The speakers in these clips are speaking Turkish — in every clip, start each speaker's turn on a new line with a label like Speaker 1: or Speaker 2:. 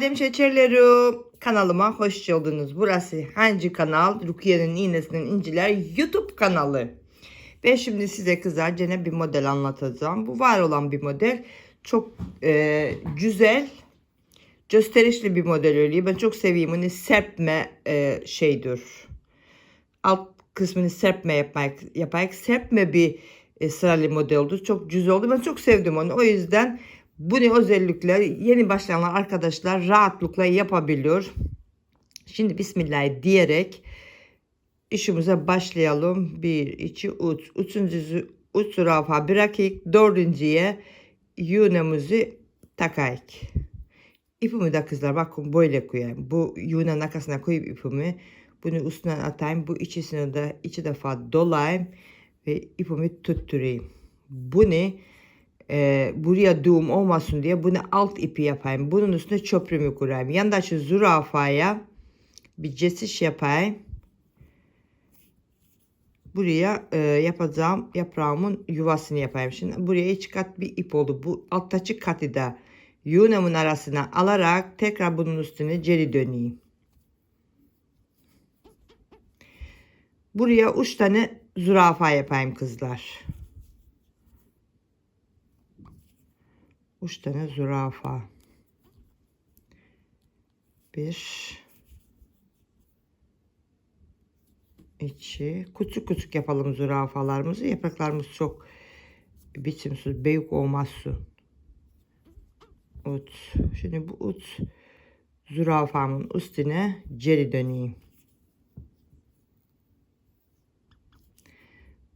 Speaker 1: Badem şekerleri kanalıma hoş geldiniz. Burası hangi kanal? Rukiye'nin iğnesinin inciler YouTube kanalı. Ben şimdi size kızlar gene bir model anlatacağım. Bu var olan bir model. Çok e, güzel, gösterişli bir model öyle. Ben çok seviyorum. Onu serpme e, şeydir. Alt kısmını serpme yapmak, yaparak serpme bir e, sıralı model oldu. Çok güzel oldu. Ben çok sevdim onu. O yüzden bunu özellikle yeni başlayanlar arkadaşlar rahatlıkla yapabiliyor. Şimdi Bismillah diyerek işimize başlayalım. 1, 2, 3. Üçüncüsü uç zürafa bırakıp dördüncüye yünemizi takayık. İpimi de kızlar bakın böyle koyayım. Bu yünün arkasına koyup ipimi bunu üstüne atayım. Bu ikisini de iki defa dolayayım ve ipimi tutturayım. Bunu e, buraya düğüm olmasın diye bunu alt ipi yapayım. Bunun üstüne çöprümü kurayım. Yandaşı zürafaya bir cesiş yapayım. Buraya e, yapacağım yaprağımın yuvasını yapayım. Şimdi buraya iki kat bir ip oldu. Bu alttaki katı da yuğunumun arasına alarak tekrar bunun üstüne geri döneyim. Buraya üç tane zürafa yapayım kızlar. Üç tane zürafa. Bir. iki. Küçük küçük yapalım zürafalarımızı. Yapraklarımız çok biçimsiz, büyük olmasın. Üç. Şimdi bu üç zürafamın üstüne geri döneyim.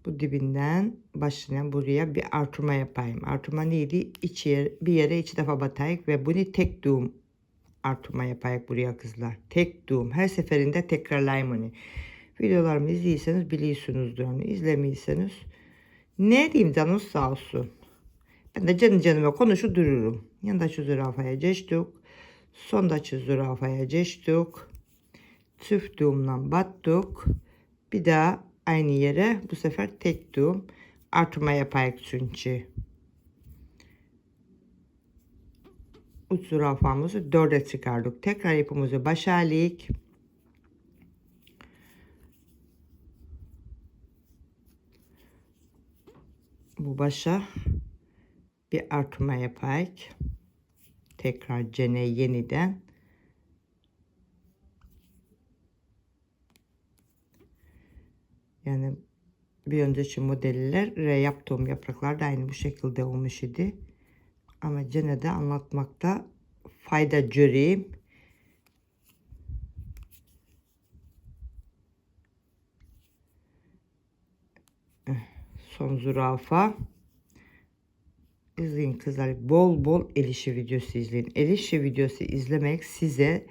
Speaker 1: Bu dibinden başına buraya bir artırma yapayım. Artırma neydi? İç yer, bir yere iki defa batayık ve bunu tek düğüm artırma yapayık buraya kızlar. Tek düğüm. Her seferinde tekrarlayayım onu. Videolarımı izliyorsanız biliyorsunuzdur onu. İzlemiyorsanız ne diyeyim canınız sağ olsun. Ben de canı canıma konuşup dururum. Yandaşı zürafaya geçtik. Sondaşı zürafaya geçtik. Çift düğümle battık. Bir daha aynı yere bu sefer tek düğüm artırma yapayım çünkü. Uç zürafamızı dörde çıkardık. Tekrar ipimizi başardık. Bu başa bir artırma yapayım. Tekrar cene yeniden. Yani bir önceki modeller yaptığım yapraklar da aynı bu şekilde olmuş idi. Ama gene de anlatmakta fayda göreyim. Son zürafa. İzleyin kızlar. Bol bol el işi videosu izleyin. El işi videosu izlemek size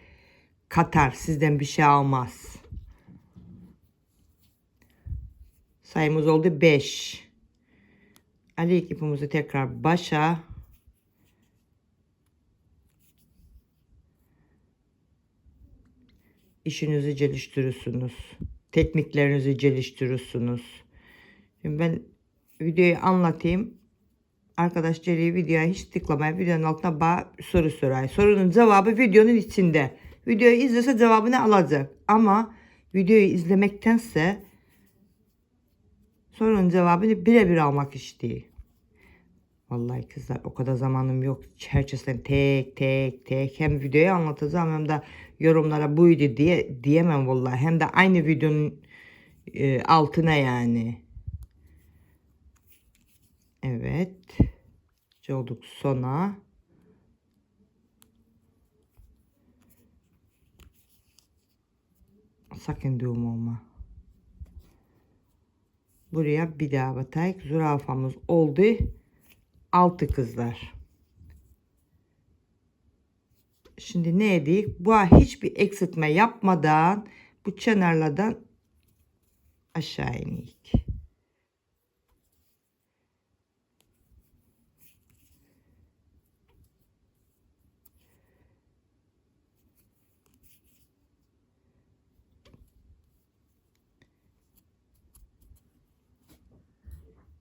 Speaker 1: katar. Sizden bir şey almaz. Sayımız oldu 5. Ali ipimizi tekrar başa. İşinizi geliştirirsiniz. Tekniklerinizi geliştirirsiniz. Şimdi ben videoyu anlatayım. Arkadaş Celi'yi videoya hiç tıklamayın. Videonun altına bana soru soray. Sorunun cevabı videonun içinde. Videoyu izlese cevabını alacak. Ama videoyu izlemektense sorunun cevabını birebir almak istiyor. Vallahi kızlar o kadar zamanım yok. Herkesten tek tek tek hem videoyu anlatacağım hem de yorumlara buydu diye diyemem vallahi. Hem de aynı videonun e, altına yani. Evet. Olduk sona. Sakın düğüm olma. Buraya bir daha batayık. Zürafamız oldu. Altı kızlar. Şimdi ne edik? Bu hiçbir eksiltme yapmadan bu kenarlardan aşağı inik.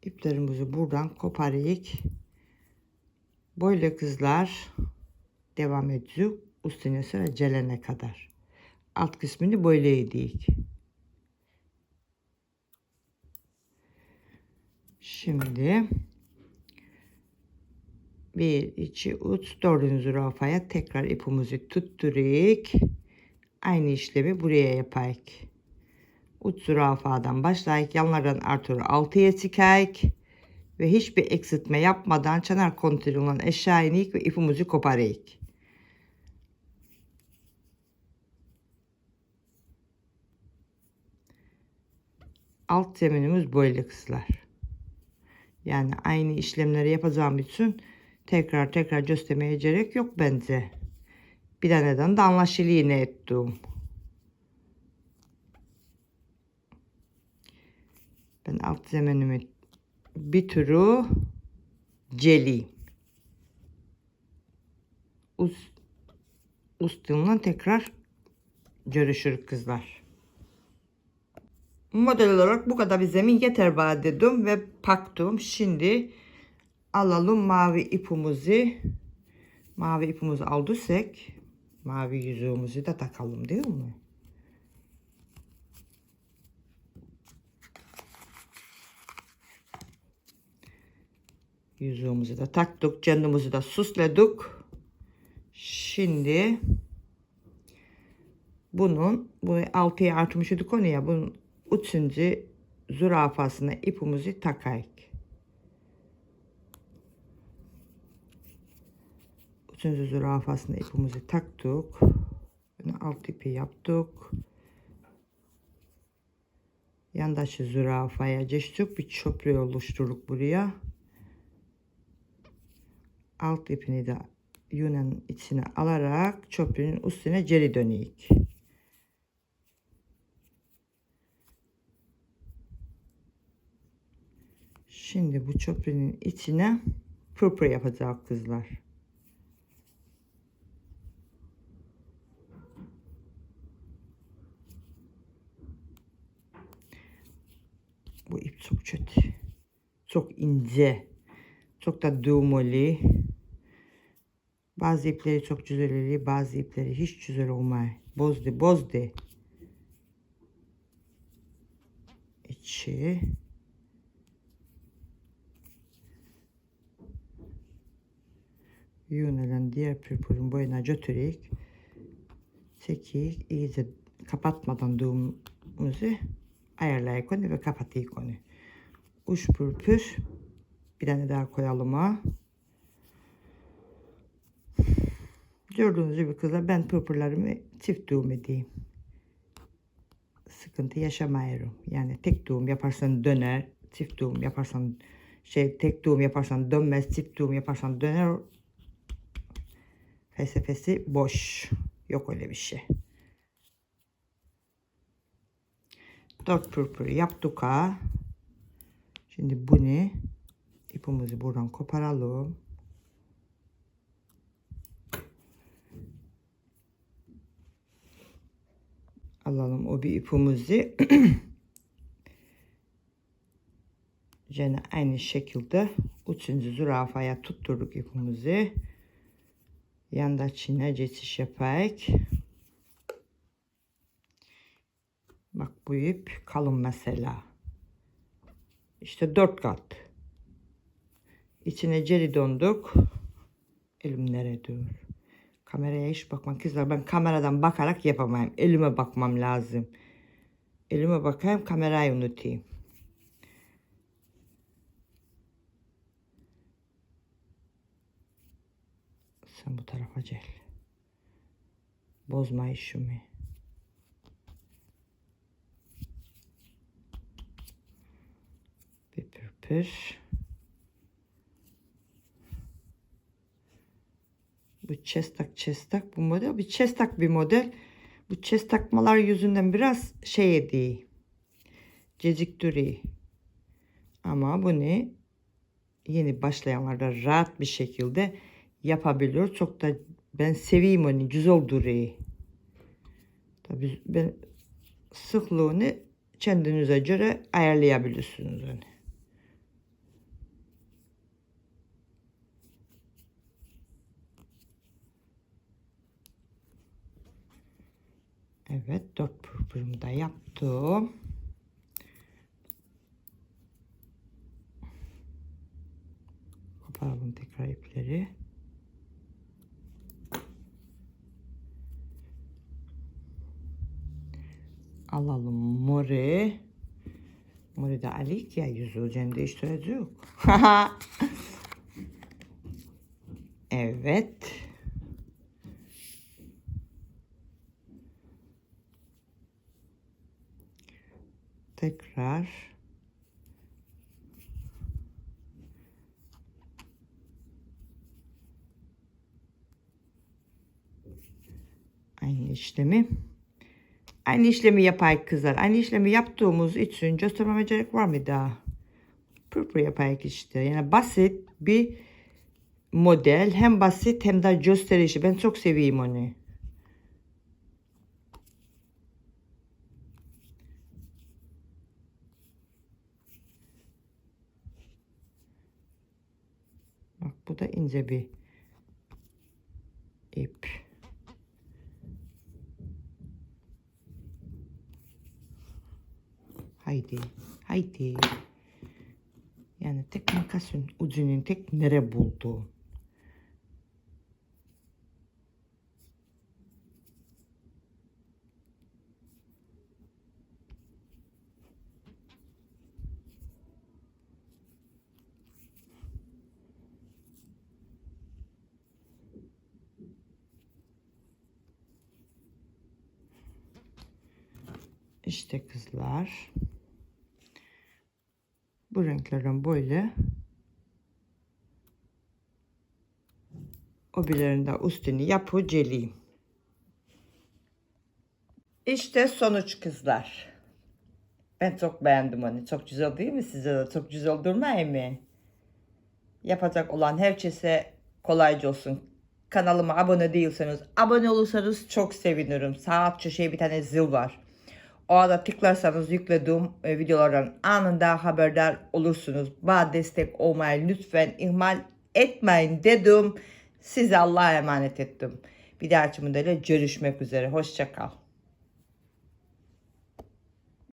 Speaker 1: İplerimizi buradan koparayık. Böyle kızlar devam ediyor. Üstüne sıra gelene kadar. Alt kısmını böyle yedik. Şimdi bir, iki, üç, dördüncü zürafaya tekrar ipimizi tutturuk. Aynı işlemi buraya yapayım. Üç zürafadan başlayıp yanlardan artırı altıya çıkayık. Ve hiçbir eksiltme yapmadan çanar kontrolünden aşağı inik ve ipimizi koparayık. Alt zeminimiz böyle kızlar. Yani aynı işlemleri yapacağım için tekrar tekrar göstermeye gerek yok bence. Bir taneden de anlaşılıyor ne ettiğim. Ben alt zeminimi bir türü celi. Üst, üstünden tekrar görüşürüz kızlar. Model olarak bu kadar bir zemin yeter bana dedim ve paktım. Şimdi alalım mavi ipimizi. Mavi ipimizi aldıysak mavi yüzüğümüzü de takalım değil mi? Yüzüğümüzü de taktık. Kendimizi de süsledik. Şimdi bunun bu altıya artmış idik onu ya bunun üçüncü zürafasına ipimizi takayık. Üçüncü zürafasına ipimizi taktık. Alt ipi yaptık. Yandaşı zürafaya geçtik. Bir çöprü oluşturduk buraya. Alt ipini de yünün içine alarak çöprünün üstüne geri döneyik. Şimdi bu çöprünün içine pırpır yapacağız kızlar. Bu ip çok kötü. Çok ince. Çok da düğmeli. Bazı ipleri çok güzel. Bazı ipleri hiç güzel olmuyor. Bozdu bozdu. İçi. Yönelen diğer pırpırın boyuna götürük. Çekik iyice kapatmadan düğümümüzü ayarlayık onu ve kapatayım onu. Uç pırpır. Bir tane daha koyalım ha. Gördüğünüz gibi kızlar ben pırpırlarımı çift düğüm edeyim. Sıkıntı yaşamayırım. Yani tek düğüm yaparsan döner. Çift düğüm yaparsan şey tek düğüm yaparsan dönmez. Çift düğüm yaparsan döner. Felsefesi boş. Yok öyle bir şey. Dört pırpır yaptık ha. Şimdi bunu ipimizi buradan koparalım. Alalım o bir ipimizi. Yine aynı şekilde üçüncü zürafaya tutturduk ipimizi. Yanda çine geçiş yapayım. Bak bu ip kalın mesela. İşte dört kat. İçine geri döndük. Elim nereye dur? Kameraya hiç bakmak kızlar. Ben kameradan bakarak yapamayayım. Elime bakmam lazım. Elime bakayım kamerayı unutayım. Sen bu tarafa gel. Bozma işimi. Bir pırpır. Bu çestak çestak bu model. Bir çestak bir model. Bu çest takmalar yüzünden biraz şey değil. Geciktiriyor. Ama bunu yeni başlayanlarda rahat bir şekilde yapabiliyor. Çok da ben seveyim onu. Güzel duruyor. Tabii ben sıklığını kendinize göre ayarlayabilirsiniz onu. Evet dört pırpırımı da yaptım. Koparalım tekrar ipleri. Alalım mori. Mori de alik ya yüzü hocam değiştireceğiz. evet. Tekrar. Aynı işlemi Aynı işlemi yapay kızlar. Aynı işlemi yaptığımız için göstermeme gerek var mı daha? Pırpır yapay işte. Yani basit bir model. Hem basit hem de gösterişi. Ben çok seveyim onu. Bak bu da ince bir ip. Haydi, haydi. Yani tek makasın ucunun tek nere buldu? İşte kızlar. Bu renklerden böyle. O birlerinde üstünü yapacağım. İşte sonuç kızlar. Ben çok beğendim onu. Çok güzel değil mi size de? Çok güzel durmuyor mu? Yapacak olan herkese kolayca olsun. Kanalıma abone değilseniz abone olursanız çok sevinirim. Sağ köşeye bir tane zil var. O tıklarsanız yüklediğim e, videolardan anında haberdar olursunuz. Bana destek olmayı lütfen ihmal etmeyin dedim. Size Allah'a emanet ettim. Bir dahaki modelle görüşmek üzere. Hoşçakal.